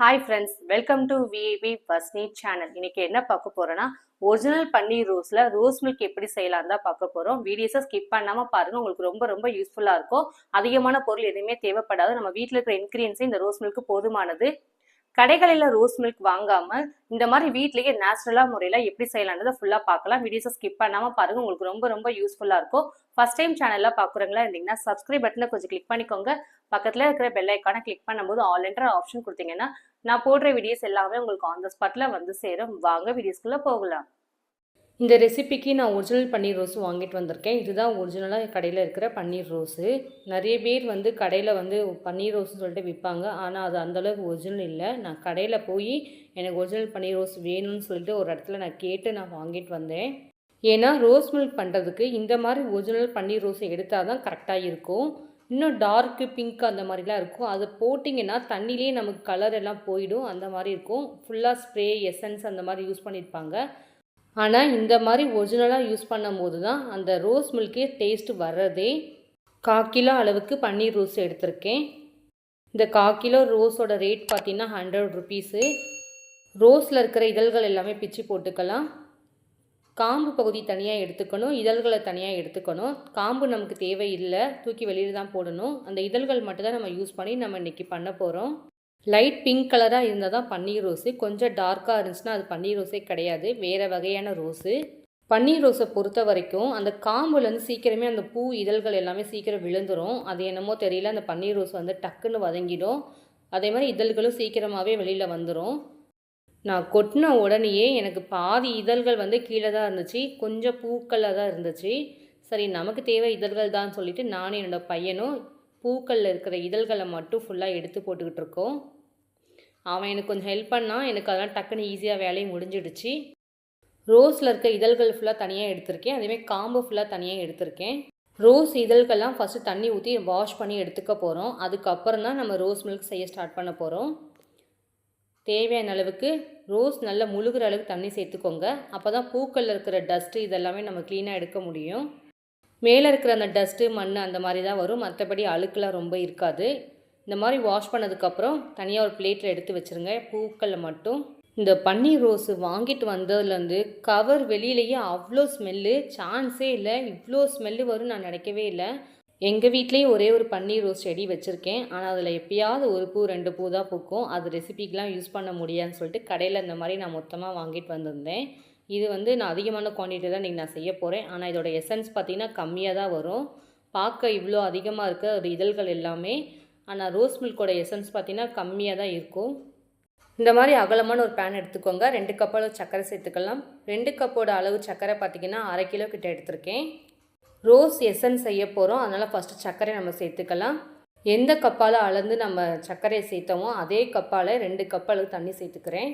Hi friends welcome to VAP பஸ்னி channel இன்னைக்கு என்ன பார்க்க போறோம்னா ஒரிஜினல் பன்னீர் ரோஸ்ல ரோஸ் மில்க் எப்படி செய்யலாம் தான் பார்க்க போறோம். வீடியோஸை ஸ்கிப் பண்ணாம பாருங்க உங்களுக்கு ரொம்ப ரொம்ப யூஸ்ஃபுல்லா இருக்கும். அதிகமான பொருள் எதுவுமே தேவைப்படாது. நம்ம வீட்டில் இருக்கிற இன்கிரியன்ஸே இந்த ரோஸ் மில்க் போதுமானது. கடைகளில் ரோஸ் மில்க் வாங்காம இந்த மாதிரி வீட்லயே நேச்சுரலா முறையில எப்படி செய்யலான்றதை ஃபுல்லா பார்க்கலாம். வீடியோஸை ஸ்கிப் பண்ணாம பாருங்க உங்களுக்கு ரொம்ப ரொம்ப யூஸ்ஃபுல்லா இருக்கும். ஃபர்ஸ்ட் டைம் சேனல்ல பாக்குறவங்களா இருந்தீங்கன்னா சப்ஸ்கிரைப் பட்டனை கொஞ்சம் கிளிக் பண்ணிக்கோங்க. பக்கத்துல இருக்கிற பெல் ஐக்கானை கிளிக் பண்ணும்போது ஆல் என்ற ஆப்ஷன் கொடுத்தீங்கன்னா நான் போடுற வீடியோஸ் எல்லாமே உங்களுக்கு ஆன் த ஸ்பாட்டில் வந்து சேரும். வாங்க வீடியோஸ்குள்ளே போகலாம். இந்த ரெசிபிக்கு நான் ஒரிஜினல் பன்னீர் ரோஸ் வாங்கிட்டு வந்திருக்கேன். இதுதான் ஒரிஜினலாக கடையில் இருக்கிற பன்னீர் ரோஸு நிறைய பேர் வந்து கடையில் வந்து பன்னீர் ரோஸ்னு சொல்லிட்டு விற்பாங்க ஆனால் அது அந்தளவுக்கு ஒரிஜினல் இல்லை. நான் கடையில் போய் எனக்கு ஒரிஜினல் பன்னீர் ரோஸ் வேணும்னு சொல்லிட்டு ஒரு இடத்துல நான் கேட்டு நான் வாங்கிட்டு வந்தேன். ஏன்னா ரோஸ் மில்க் பண்ணுறதுக்கு இந்த மாதிரி ஒரிஜினல் பன்னீர் ரோஸ் எடுத்தால் தான் கரெக்டாக இருக்கும். இன்னும் டார்க்கு பிங்க் அந்த மாதிரிலாம் இருக்கும். அதை போட்டிங்கன்னா தண்ணியிலே நமக்கு கலர் எல்லாம் போயிடும். அந்த மாதிரி இருக்கும். ஃபுல்லாக ஸ்ப்ரே எசன்ஸ் அந்த மாதிரி யூஸ் பண்ணியிருப்பாங்க. ஆனால் இந்த மாதிரி ஒரிஜினலாக யூஸ் பண்ணும்போது தான் அந்த ரோஸ் மில்கே டேஸ்ட் வர்றதே காக்கிலோ கிலோ அளவுக்கு பன்னீர் ரோஸ் எடுத்திருக்கேன். இந்த காக்கிலோ கிலோ ரோஸோட ரேட் பார்த்திங்கன்னா ஹண்ட்ரட் ருபீஸு ரோஸில் இருக்கிற இதழ்கள் எல்லாமே பிச்சு போட்டுக்கலாம். காம்பு பகுதி தனியாக எடுத்துக்கணும் இதழ்களை தனியாக எடுத்துக்கணும். காம்பு நமக்கு தேவையில்லை தூக்கி வெளியில் தான் போடணும். அந்த இதழ்கள் மட்டும்தான் நம்ம யூஸ் பண்ணி நம்ம இன்றைக்கி பண்ண போகிறோம் லைட் பிங்க் கலராக இருந்தால் தான் பன்னீர் ரோஸு. கொஞ்சம் டார்க்காக இருந்துச்சுன்னா அது பன்னீர் ரோஸே கிடையாது. வேறு வகையான ரோஸு. பன்னீர் ரோஸை பொறுத்த வரைக்கும் அந்த காம்புலேருந்து சீக்கிரமே அந்த பூ இதழ்கள் எல்லாமே சீக்கிரம் விழுந்துரும். அது என்னமோ தெரியல அந்த பன்னீர் ரோஸ் வந்து டக்குன்னு வதங்கிடும். அதே மாதிரி இதழ்களும் சீக்கிரமாகவே வெளியில் வந்துடும் நான் கொட்டின உடனேயே எனக்கு பாதி இதழ்கள் வந்து கீழே தான் இருந்துச்சு. கொஞ்சம் பூக்களாக தான் இருந்துச்சு. சரி நமக்கு தேவை இதழ்கள் தான் சொல்லிவிட்டு நானும் என்னோடய பையனும் பூக்களில் இருக்கிற இதழ்களை மட்டும் ஃபுல்லாக எடுத்து போட்டுக்கிட்டு இருக்கோம். அவன் எனக்கு கொஞ்சம் ஹெல்ப் பண்ணால் எனக்கு அதெல்லாம் டக்குன்னு ஈஸியாக வேலையும் முடிஞ்சிடுச்சு. ரோஸில் இருக்க இதழ்கள் ஃபுல்லாக தனியாக எடுத்திருக்கேன். அதேமாதிரி காம்பு ஃபுல்லாக தனியாக எடுத்திருக்கேன். ரோஸ் இதழ்கள்லாம் ஃபஸ்ட்டு தண்ணி ஊற்றி வாஷ் பண்ணி எடுத்துக்க போகிறோம் அதுக்கப்புறம் தான் நம்ம ரோஸ் மில்க் செய்ய ஸ்டார்ட் பண்ண போகிறோம் தேவையான அளவுக்கு ரோஸ் நல்லா முழுகிற அளவுக்கு தண்ணி சேர்த்துக்கோங்க. அப்போ தான் பூக்களில் இருக்கிற டஸ்ட்டு இதெல்லாமே நம்ம க்ளீனாக எடுக்க முடியும். மேலே இருக்கிற அந்த டஸ்ட்டு மண் அந்த மாதிரி தான் வரும். மற்றபடி அழுக்கெலாம் ரொம்ப இருக்காது. இந்த மாதிரி வாஷ் பண்ணதுக்கப்புறம் தனியாக ஒரு பிளேட்டில் எடுத்து வச்சுருங்க. பூக்களில் மட்டும். இந்த பன்னீர் ரோஸு வாங்கிட்டு வந்ததுலேருந்து கவர் வெளியிலேயே அவ்வளோ ஸ்மெல்லு சான்ஸே இல்லை. இவ்வளோ ஸ்மெல்லு வரும் நான் நினைக்கவே இல்லை. எங்கள் வீட்லேயும் ஒரே ஒரு பன்னீர் ரோஸ் செடி வச்சுருக்கேன். ஆனால் அதில் எப்பயாவது ஒரு பூ ரெண்டு பூ தான் பூக்கும். அது ரெசிபிக்கெலாம் யூஸ் பண்ண முடியாதுன்னு சொல்லிட்டு கடையில் இந்த மாதிரி நான் மொத்தமாக வாங்கிட்டு வந்திருந்தேன். இது வந்து நான் அதிகமான குவான்டிட்டி தான் இன்றைக்கி நான் செய்ய போகிறேன் ஆனால் இதோட எசன்ஸ் பார்த்திங்கன்னா கம்மியாக தான் வரும். பார்க்க இவ்வளோ அதிகமாக இருக்க. ஒரு இதழ்கள் எல்லாமே. ஆனால் ரோஸ் மில்கோட எசன்ஸ் பார்த்திங்கன்னா கம்மியாக தான் இருக்கும். இந்த மாதிரி அகலமான ஒரு பேன் எடுத்துக்கோங்க. ரெண்டு கப் அளவு சர்க்கரை சேர்த்துக்கலாம். ரெண்டு கப்போட அளவு சர்க்கரை பார்த்திங்கன்னா அரை கிலோ கிட்ட எடுத்திருக்கேன். ரோஸ் எசன் செய்ய போகிறோம் அதனால் ஃபஸ்ட்டு சர்க்கரை நம்ம சேர்த்துக்கலாம். எந்த கப்பால் அளந்து நம்ம சர்க்கரையை சேர்த்தோமோ அதே கப்பால் ரெண்டு கப் அளவு தண்ணி சேர்த்துக்கிறேன்.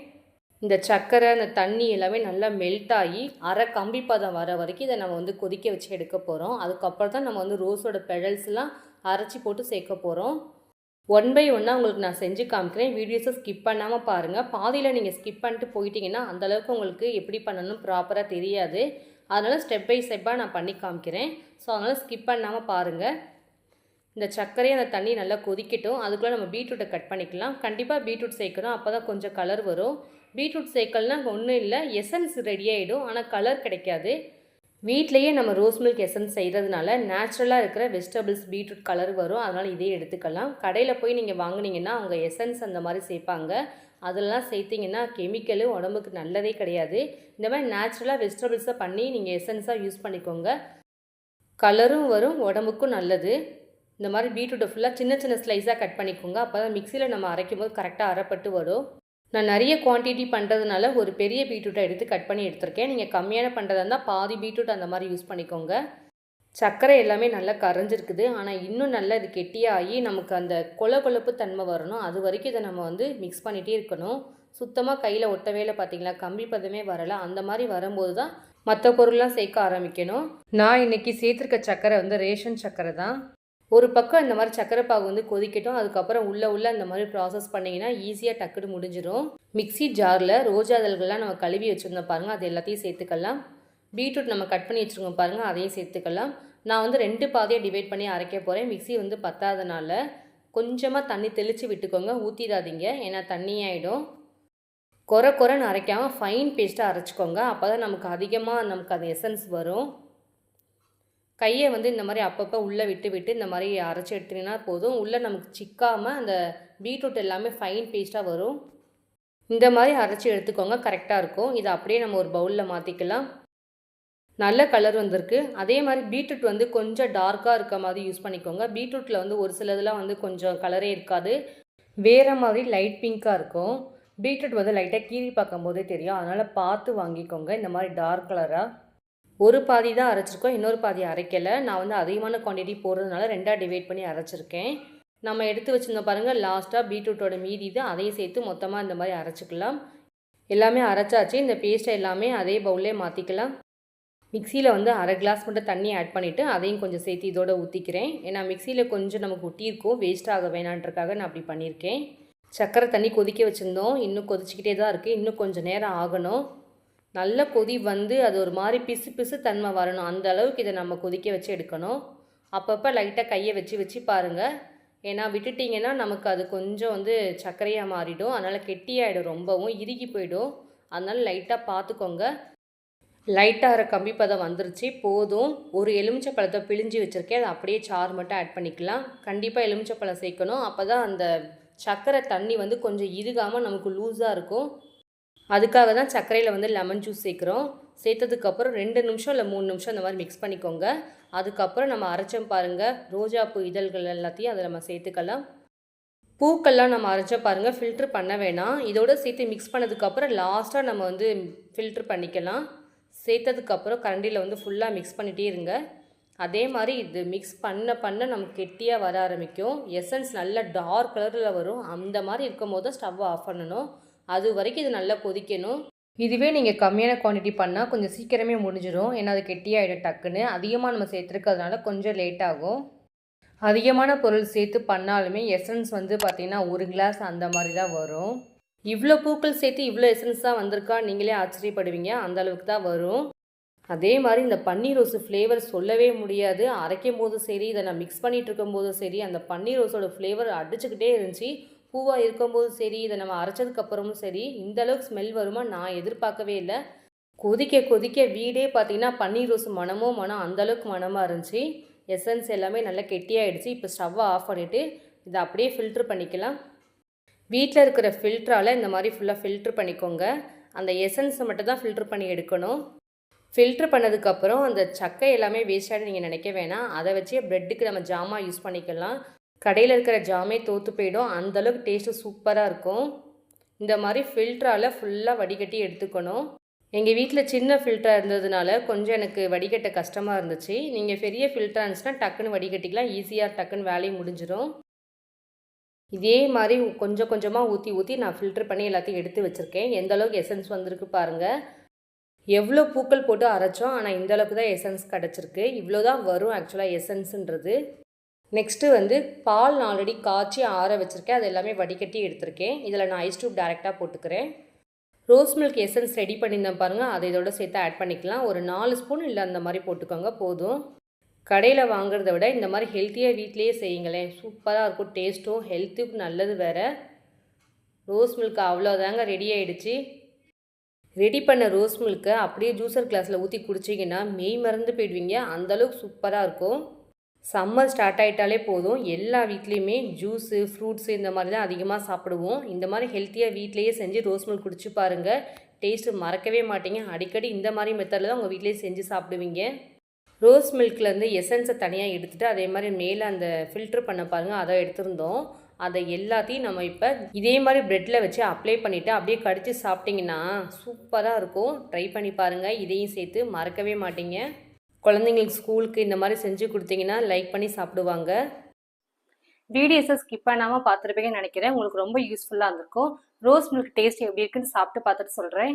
இந்த சர்க்கரை அந்த தண்ணி எல்லாமே நல்லா மெல்ட் ஆகி அரை கம்பி பதம் வர வரைக்கும் இதை நம்ம வந்து கொதிக்க வச்சு எடுக்க போகிறோம் அதுக்கப்புறம் தான் நம்ம வந்து ரோஸோட பெடல்ஸ்லாம் அரைச்சி போட்டு சேர்க்க போகிறோம் ஒன் பை ஒன்னாக உங்களுக்கு நான் செஞ்சு காமிக்கிறேன். வீடியோஸை ஸ்கிப் பண்ணாமல் பாருங்கள் பாதியில் நீங்கள் ஸ்கிப் பண்ணிட்டு போயிட்டீங்கன்னா அந்தளவுக்கு உங்களுக்கு எப்படி பண்ணணும் ப்ராப்பராக தெரியாது. அதனால் ஸ்டெப் பை ஸ்டெப்பாக நான் பண்ணி காமிக்கிறேன். ஸோ அதனால் ஸ்கிப் பண்ணாமல் பாருங்கள் இந்த சர்க்கரையை அந்த தண்ணி நல்லா கொதிக்கட்டும். அதுக்குள்ளே நம்ம பீட்ரூட்டை கட் பண்ணிக்கலாம். கண்டிப்பாக பீட்ரூட் சேர்க்கணும். அப்போ தான் கொஞ்சம் கலர் வரும். பீட்ரூட் சேர்க்கல்னா ஒன்றும் இல்லை. எசன்ஸ் ரெடி ஆகிடும் ஆனால் கலர் கிடைக்காது. வீட்லேயே நம்ம ரோஸ் மில்க் எசன்ஸ் செய்கிறதுனால நேச்சுரலாக இருக்கிற வெஜிடபிள்ஸ் பீட்ரூட் கலர் வரும். அதனால் இதே எடுத்துக்கலாம். கடையில் போய் நீங்கள் வாங்கினீங்கன்னா அவங்க எசன்ஸ் அந்த மாதிரி சேர்ப்பாங்க. அதெல்லாம் சேர்த்திங்கன்னா கெமிக்கலு உடம்புக்கு நல்லதே கிடையாது. இந்த மாதிரி நேச்சுரலாக வெஜிடபிள்ஸை பண்ணி நீங்கள் எசன்ஸாக யூஸ் பண்ணிக்கோங்க. கலரும் வரும் உடம்புக்கும் நல்லது. இந்த மாதிரி பீட்ரூட்டை ஃபுல்லாக சின்ன சின்ன ஸ்லைஸாக கட் பண்ணிக்கோங்க. அப்போ தான் மிக்சியில் நம்ம அரைக்கும் போது கரெக்டாக அரைப்பட்டு வரும். நான் நிறைய குவான்டிட்டி பண்ணுறதுனால ஒரு பெரிய பீட்ரூட்டை எடுத்து கட் பண்ணி எடுத்திருக்கேன். நீங்கள் கம்மியான பண்ணுறதா இருந்தால் பாதி பீட்ரூட் அந்த மாதிரி யூஸ் பண்ணிக்கோங்க. சர்க்கரை எல்லாமே நல்லா கரைஞ்சிருக்குது. ஆனால் இன்னும் நல்லா இது கெட்டியாகி நமக்கு அந்த கொல கொழப்பு தன்மை வரணும். அது வரைக்கும் இதை நம்ம வந்து மிக்ஸ் பண்ணிகிட்டே இருக்கணும். சுத்தமாக கையில் ஒட்டவேல பார்த்தீங்களா? கம்பி பதமே வரலை. அந்த மாதிரி வரும்போது தான் மற்ற பொருள்லாம் சேர்க்க ஆரம்பிக்கணும். நான் இன்றைக்கி சேர்த்துருக்க சர்க்கரை வந்து ரேஷன் சர்க்கரை தான். ஒரு பக்கம் இந்த மாதிரி சக்கரை பாகு வந்து கொதிக்கட்டும். அதுக்கப்புறம் உள்ளே உள்ளே அந்த மாதிரி ப்ராசஸ் பண்ணிங்கன்னா ஈஸியாக டக்குன்னு முடிஞ்சிடும் மிக்சி ஜாரில் ரோஜா இதழ்கள்லாம் நம்ம கழுவி வச்சுருந்தோம் பாருங்கள் அது எல்லாத்தையும் சேர்த்துக்கலாம். பீட்ரூட் நம்ம கட் பண்ணி வச்சுருக்கோம் பாருங்கள் அதையும் சேர்த்துக்கலாம். நான் வந்து ரெண்டு பாதையை டிவைட் பண்ணி அரைக்க போகிறேன் மிக்சி வந்து பத்தாதனால கொஞ்சமாக தண்ணி தெளித்து விட்டுக்கோங்க ஊற்றிடாதீங்க ஏன்னா தண்ணி ஆகிடும் கொர கொரன்னு அரைக்காமல் ஃபைன் பேஸ்ட்டாக அரைச்சிக்கோங்க. அப்போ தான் நமக்கு அதிகமாக நமக்கு அது எசன்ஸ் வரும். கையை வந்து இந்த மாதிரி அப்பப்போ உள்ளே விட்டு விட்டு இந்த மாதிரி அரைச்சி எடுத்துனா போதும். உள்ளே நமக்கு சிக்காமல் அந்த பீட்ரூட் எல்லாமே ஃபைன் பேஸ்ட்டாக வரும். இந்த மாதிரி அரைச்சி எடுத்துக்கோங்க கரெக்டாக இருக்கும். இதை அப்படியே நம்ம ஒரு பவுலில் மாற்றிக்கலாம் நல்ல கலர் வந்திருக்கு. அதே மாதிரி பீட்ரூட் வந்து கொஞ்சம் டார்க்காக இருக்க மாதிரி யூஸ் பண்ணிக்கோங்க. பீட்ரூட்டில் வந்து ஒரு சிலதெல்லாம் வந்து கொஞ்சம் கலரே இருக்காது. வேறு மாதிரி லைட் பிங்க்காக இருக்கும். பீட்ரூட் வந்து லைட்டாக கீறி பார்க்கும்போதே தெரியும். அதனால் பார்த்து வாங்கிக்கோங்க. இந்த மாதிரி டார்க் கலராக ஒரு பாதி தான் அரைச்சிருக்கோம். இன்னொரு பாதி அரைக்கலை. நான் வந்து அதிகமான குவான்டிட்டி போடுறதுனால ரெண்டாக டிவைட் பண்ணி அரைச்சிருக்கேன். நம்ம எடுத்து வச்சுருந்தோம் பாருங்கள் லாஸ்ட்டாக பீட்ரூட்டோட மீதி தான் அதையும் சேர்த்து மொத்தமாக இந்த மாதிரி அரைச்சிக்கலாம். எல்லாமே அரைச்சாச்சு. இந்த பேஸ்ட்டை எல்லாமே அதே பவுல்லே மாற்றிக்கலாம் மிக்சியில் வந்து அரை கிளாஸ் மட்டும் தண்ணி ஆட் பண்ணிவிட்டு அதையும் கொஞ்சம் சேர்த்து இதோட ஊற்றிக்கிறேன் ஏன்னா மிக்சியில் கொஞ்சம் நமக்கு ஒட்டியிருக்கும் வேஸ்ட் ஆக வேணான்றக்காக நான் அப்படி பண்ணியிருக்கேன். சக்கரை தண்ணி கொதிக்க வச்சுருந்தோம். இன்னும் கொதிச்சிக்கிட்டே தான் இருக்குது இன்னும் கொஞ்சம் நேரம் ஆகணும். நல்ல கொதி வந்து அது ஒரு மாதிரி பிசு பிசு தன்மை வரணும். அந்த அளவுக்கு இதை நம்ம கொதிக்க வச்சு எடுக்கணும். அப்பப்போ லைட்டாக கையை வச்சு வச்சு பாருங்கள் ஏன்னா விட்டுட்டிங்கன்னா நமக்கு அது கொஞ்சம் வந்து சர்க்கரையாக மாறிடும். அதனால் கெட்டியாயிடும் ரொம்பவும். இறுகி போயிடும். அதனால் லைட்டாக பார்த்துக்கோங்க. லைட்டாக இருக்க கம்பி பதம் வந்துருச்சு. போதும். ஒரு எலுமிச்சை பழத்தை பிழிஞ்சு வச்சுருக்கேன். அதை அப்படியே சாறு மட்டும் ஆட் பண்ணிக்கலாம். கண்டிப்பாக எலுமிச்சை பழம் சேர்க்கணும். அப்போ தான் அந்த சர்க்கரை தண்ணி வந்து கொஞ்சம் இதுகாமல் நமக்கு லூஸாக இருக்கும். அதுக்காக தான் சர்க்கரையில் வந்து லெமன் ஜூஸ் சேர்க்குறோம். சேர்த்ததுக்கப்புறம் ரெண்டு நிமிஷம் இல்லை மூணு நிமிஷம் அந்த மாதிரி மிக்ஸ் பண்ணிக்கோங்க. அதுக்கப்புறம் நம்ம அரைச்சோம் பாருங்கள் ரோஜாப்பூ இதழ்கள் எல்லாத்தையும் அதை நம்ம சேர்த்துக்கலாம். பூக்கள்லாம் நம்ம அரைச்சோம் பாருங்கள் ஃபில்ட்ரு பண்ண வேணாம். இதோட சேர்த்து மிக்ஸ் பண்ணதுக்கப்புறம் லாஸ்ட்டாக நம்ம வந்து ஃபில்ட்ரு பண்ணிக்கலாம். சேர்த்ததுக்கப்புறம் கரண்டியில் வந்து ஃபுல்லாக மிக்ஸ் பண்ணிகிட்டே இருங்க. அதே மாதிரி இது மிக்ஸ் பண்ண பண்ண நமக்கு கெட்டியாக வர ஆரம்பிக்கும். எசன்ஸ் நல்ல டார்க் கலரில் வரும். அந்த மாதிரி இருக்கும் போது ஸ்டவ்வை ஆஃப் பண்ணணும். அது வரைக்கும் இது நல்லா கொதிக்கணும். இதுவே நீங்கள் கம்மியான குவான்டிட்டி பண்ணால் கொஞ்சம் சீக்கிரமே முடிஞ்சிடும் ஏன்னா அது கெட்டியாகிடும் டக்குன்னு. அதிகமாக நம்ம சேர்த்துருக்கிறதுனால கொஞ்சம் லேட் ஆகும். அதிகமான பொருள் சேர்த்து பண்ணாலுமே எசன்ஸ் வந்து பார்த்திங்கன்னா ஒரு கிளாஸ் அந்த மாதிரி தான் வரும். இவ்வளோ பூக்கள் சேர்த்து இவ்வளோ எசன்ஸாக தான் வந்திருக்கா? நீங்களே ஆச்சரியப்படுவீங்க. அந்த அளவுக்கு தான் வரும். அதே மாதிரி இந்த பன்னீர் ரோஸு ஃப்ளேவர் சொல்லவே முடியாது. அரைக்கும் போதும் சரி இதை நான் மிக்ஸ் பண்ணிகிட்டு இருக்கும்போதும் சரி அந்த பன்னீர் ரோஸோட ஃப்ளேவர் அடிச்சுக்கிட்டே இருந்துச்சு. பூவாக இருக்கும்போதும் சரி இதை நம்ம அரைச்சதுக்கப்புறமும் சரி இந்த அளவுக்கு ஸ்மெல் வருமா? நான் எதிர்பார்க்கவே இல்லை. கொதிக்க கொதிக்க வீடே பார்த்தீங்கன்னா பன்னீர் ரோஸ் மனமோ மனம் அந்தளவுக்கு மனமாக இருந்துச்சு. எசன்ஸ் எல்லாமே நல்லா கெட்டியாகிடுச்சு இப்போ ஸ்டவ்வை ஆஃப் பண்ணிவிட்டு இதை அப்படியே ஃபில்ட்ரு பண்ணிக்கலாம். வீட்டில் இருக்கிற ஃபில்ட்ரால் இந்த மாதிரி ஃபுல்லாக ஃபில்ட்ரு பண்ணிக்கோங்க. அந்த எசன்ஸை மட்டும் தான் ஃபில்ட்ரு பண்ணி எடுக்கணும். ஃபில்ட்ரு பண்ணதுக்கப்புறம் அந்த சக்கை எல்லாமே வேஸ்டாக நீங்கள் நினைக்க வேணாம். அதை வச்சு ப்ரெட்டுக்கு நம்ம ஜாமா யூஸ் பண்ணிக்கலாம். கடையில் இருக்கிற ஜாமே தோற்று போயிடும். அந்தளவுக்கு டேஸ்ட்டு சூப்பராக இருக்கும். இந்த மாதிரி ஃபில்ட்ரால் ஃபுல்லாக வடிகட்டி எடுத்துக்கணும். எங்கள் வீட்டில் சின்ன ஃபில்டராக இருந்ததுனால கொஞ்சம் எனக்கு வடிகட்ட கஷ்டமாக இருந்துச்சு. நீங்கள் பெரிய ஃபில்டராக இருந்துச்சுன்னா டக்குன்னு வடிகட்டிக்கலாம். ஈஸியாக டக்குன்னு வேலையும் முடிஞ்சிடும் இதே மாதிரி கொஞ்சம் கொஞ்சமாக ஊற்றி ஊற்றி நான் ஃபில்டர் பண்ணி எல்லாத்தையும் எடுத்து வச்சுருக்கேன். எந்த அளவுக்கு எசன்ஸ் வந்திருக்கு பாருங்கள் எவ்வளோ பூக்கள் போட்டு அரைச்சோம் ஆனால் இந்த அளவுக்கு தான் எசன்ஸ் கிடச்சிருக்கு. இவ்வளோ தான் வரும் ஆக்சுவலாக எசன்ஸுன்றது நெக்ஸ்ட்டு வந்து பால் ஆல்ரெடி காய்ச்சி ஆற வச்சுருக்கேன். அது எல்லாமே வடிகட்டி எடுத்திருக்கேன். இதில் நான் ஐஸ் டியூப் டேரெக்டாக போட்டுக்கிறேன். ரோஸ் மில்க் எசன்ஸ் ரெடி பண்ணியிருந்தேன் பாருங்கள் அதை இதோட சேர்த்து ஆட் பண்ணிக்கலாம். ஒரு நாலு ஸ்பூன் இல்லை அந்த மாதிரி போட்டுக்கோங்க போதும். கடையில் வாங்குறத விட இந்த மாதிரி ஹெல்த்தியாக வீட்லேயே செய்யுங்களேன். சூப்பராக இருக்கும். டேஸ்ட்டும் ஹெல்த்துக்கு நல்லது வேறு. ரோஸ் மில்க் அவ்வளோதாங்க ரெடி ஆகிடுச்சு ரெடி பண்ண ரோஸ் மில்க்கை அப்படியே ஜூஸர் கிளாஸில் ஊற்றி குடிச்சிங்கன்னா மெய் மறந்து போயிடுவீங்க. அந்தளவுக்கு சூப்பராக இருக்கும். சம்மர் ஸ்டார்ட் ஆகிட்டாலே போதும். எல்லா வீட்லேயுமே ஜூஸு ஃப்ரூட்ஸு இந்த மாதிரி தான் அதிகமாக சாப்பிடுவோம். இந்த மாதிரி ஹெல்த்தியாக வீட்லேயே செஞ்சு ரோஸ் மில்க் குடிச்சு பாருங்கள் டேஸ்ட்டு மறக்கவே மாட்டீங்க. அடிக்கடி இந்த மாதிரி மெத்தடில் தான் உங்கள் வீட்லேயே செஞ்சு சாப்பிடுவீங்க. ரோஸ் மில்க்லேருந்து எசன்ஸை தனியாக எடுத்துகிட்டு அதே மாதிரி மேலே அந்த ஃபில்ட்ரு பண்ண பாருங்கள் அதை எடுத்திருந்தோம். அதை எல்லாத்தையும் நம்ம இப்போ இதே மாதிரி ப்ரெட்டில் வச்சு அப்ளை பண்ணிவிட்டு அப்படியே கடித்து சாப்பிட்டிங்கன்னா சூப்பராக இருக்கும். ட்ரை பண்ணி பாருங்கள் இதையும் சேர்த்து மறக்கவே மாட்டீங்க. குழந்தைங்களுக்கு ஸ்கூலுக்கு இந்த மாதிரி செஞ்சு கொடுத்தீங்கன்னா லைக் பண்ணி சாப்பிடுவாங்க. வீடியோஸை ஸ்கிப் பண்ணாமல் பார்த்துருப்பீங்கன்னு நினைக்கிறேன். உங்களுக்கு ரொம்ப யூஸ்ஃபுல்லாக இருந்திருக்கும். ரோஸ் மில்க் டேஸ்ட் எப்படி இருக்குன்னு சாப்பிட்டு பார்த்துட்டு சொல்கிறேன்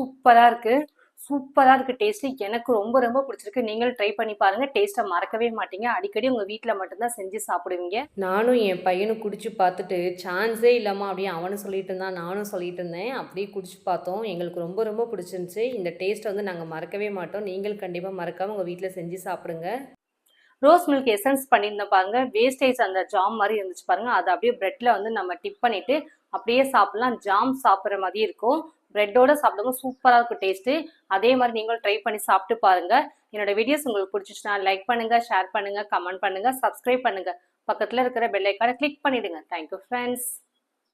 சூப்பராக இருக்குது சூப்பராக இருக்கு டேஸ்ட் எனக்கு ரொம்ப ரொம்ப பிடிச்சிருக்கு. நீங்களும் ட்ரை பண்ணி பாருங்க. டேஸ்ட்டை மறக்கவே மாட்டீங்க. அடிக்கடி உங்க வீட்டில் மட்டும்தான் செஞ்சு சாப்பிடுவீங்க. நானும் என் பையனும் குடிச்சு பார்த்துட்டு சான்ஸே இல்லாமல் அப்படியே அவனும் சொல்லிட்டு இருந்தான் நானும் சொல்லிட்டு இருந்தேன். அப்படியே குடிச்சு பார்த்தோம். எங்களுக்கு ரொம்ப ரொம்ப பிடிச்சிருந்துச்சு. இந்த டேஸ்ட்டை வந்து நாங்கள் மறக்கவே மாட்டோம். நீங்கள் கண்டிப்பாக மறக்காமல் உங்கள் வீட்டில் செஞ்சு சாப்பிடுங்க. ரோஸ் மில்க் எசன்ஸ் பண்ணியிருந்தோம் பாருங்க. வேஸ்டேஜ் அந்த ஜாம் மாதிரி இருந்துச்சு பாருங்க. அதை அப்படியே பிரெட்ல வந்து நம்ம டிப் பண்ணிட்டு அப்படியே சாப்பிடலாம். ஜாம் சாப்பிட்ற மாதிரி இருக்கும். பிரெட்டோட சாப்பிடுங்க சூப்பராக இருக்கும் டேஸ்ட்டு அதே மாதிரி நீங்களும் ட்ரை பண்ணி சாப்பிட்டு பாருங்க. என்னோட வீடியோஸ் உங்களுக்கு பிடிச்சிச்சுன்னா லைக் பண்ணுங்கள் ஷேர் பண்ணுங்க கமெண்ட் பண்ணுங்கள் சப்ஸ்கிரைப் பண்ணுங்க. பக்கத்தில் இருக்கிற பெல் ஐக்கானை கிளிக் பண்ணிவிடுங்க தேங்க்யூ ஃப்ரெண்ட்ஸ்